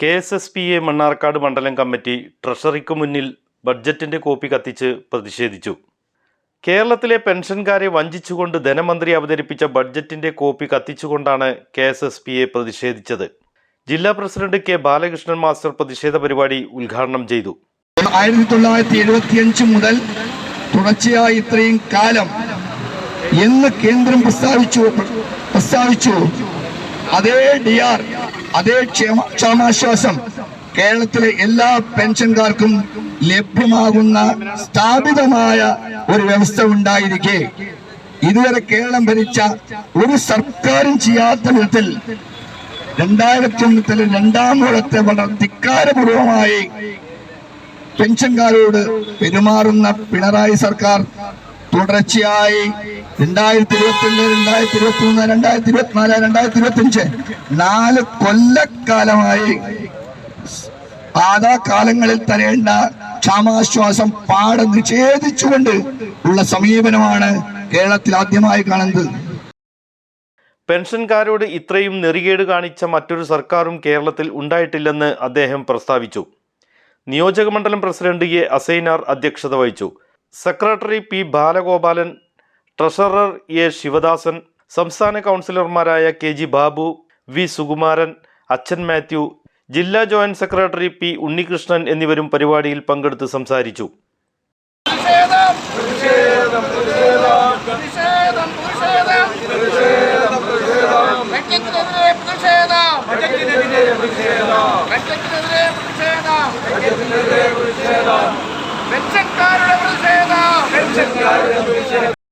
K S S P A Mannarkkad മണ്ഡലം committee ട്രഷറിക്ക് മുന്നിൽ ബഡ്ജറ്റിന്റെ copy കത്തിച്ച് പ്രതിഷേധിച്ചു. കേരളത്തിലെ പെൻഷൻകാരെ വഞ്ചിച്ചുകൊണ്ട് ധനമന്ത്രി അവതരിപ്പിച്ച ബഡ്ജറ്റിന്റെ copy കത്തിച്ചുകൊണ്ടാണ് K S S P A പ്രതിഷേധിച്ചത്. ജില്ലാ പ്രസിഡന്റ് കെ ബാലകൃഷ്ണൻ മാസ്റ്റർ പ്രതിഷേധ പരിപാടി ഉദ്ഘാടനം ചെയ്തു. ആയിരത്തി തൊള്ളായിരത്തി എഴുപത്തിയഞ്ച് മുതൽ തുടർച്ചയായി ഇത്രയും കാലം എന്ന് കേന്ദ്രം പ്രസ്താവിച്ചു പ്രസ്താവിച്ചു. അതേ ഡി ആർ അതേ ക്ഷേമ- ക്ഷാമാശ്വാസം കേരളത്തിലെ എല്ലാ പെൻഷൻകാർക്കും ലഭ്യമാകുന്ന സ്ഥാപിതമായ ഒരു വ്യവസ്ഥ ഉണ്ടായിരിക്കെ. ഇതുവരെ കേരളം ഭരിച്ച ഒരു സർക്കാരും ചെയ്യാത്ത വിധത്തിൽ രണ്ടായിരത്തി ഒന്നത്തിലെ രണ്ടാം മൂലത്തെ വളരെ ധിക്കാരപൂർവമായി പെൻഷൻകാരോട് പെരുമാറുന്ന പിണറായി സർക്കാർ തുടർച്ചയായി രണ്ടായിരത്തി ഇരുപത്തിരണ്ട് രണ്ടായിരത്തി ഇരുപത്തി മൂന്ന് രണ്ടായിരത്തി ഇരുപത്തിനാല് രണ്ടായിരത്തി ഇരുപത്തി അഞ്ച് നാല് കൊല്ലക്കാലമായി ആദാ കാലങ്ങളിൽ തരേണ്ട ക്ഷാമാശ്വാസം പാടെ നിഷേധിച്ചുകൊണ്ട് ഉള്ള സമീപനമാണ് കേരളത്തിൽ ആദ്യമായി കാണുന്നത്. പെൻഷൻകാരോട് ഇത്രയും നെറികേട് കാണിച്ച മറ്റൊരു സർക്കാരും കേരളത്തിൽ ഉണ്ടായിട്ടില്ലെന്ന് അദ്ദേഹം പ്രസ്താവിച്ചു. നിയോജകമണ്ഡലം പ്രസിഡന്റ് എ അസൈനാർ അധ്യക്ഷത വഹിച്ചു. Secretary P Balagopalan treasurer A Sivadasan സംസ്ഥാന കൗൺസിലർമാരായ K G Babu V Sukumaran അച്ഛൻ മാത്യു ജില്ലാ ജോയിന്റ് സെക്രട്ടറി പി ഉണ്ണികൃഷ്ണൻ എന്നിവരും പരിപാടിയിൽ പങ്കെടുത്ത് സംസാരിച്ചു. പ്രതിഷേധം പ്രതിഷേധം പ്രതിഷേധം ബഡ്ജറ്റിനെതിരെ പ്രതിഷേധം ബഡ്ജറ്റിനെതിരെ പ്രതിഷേധം.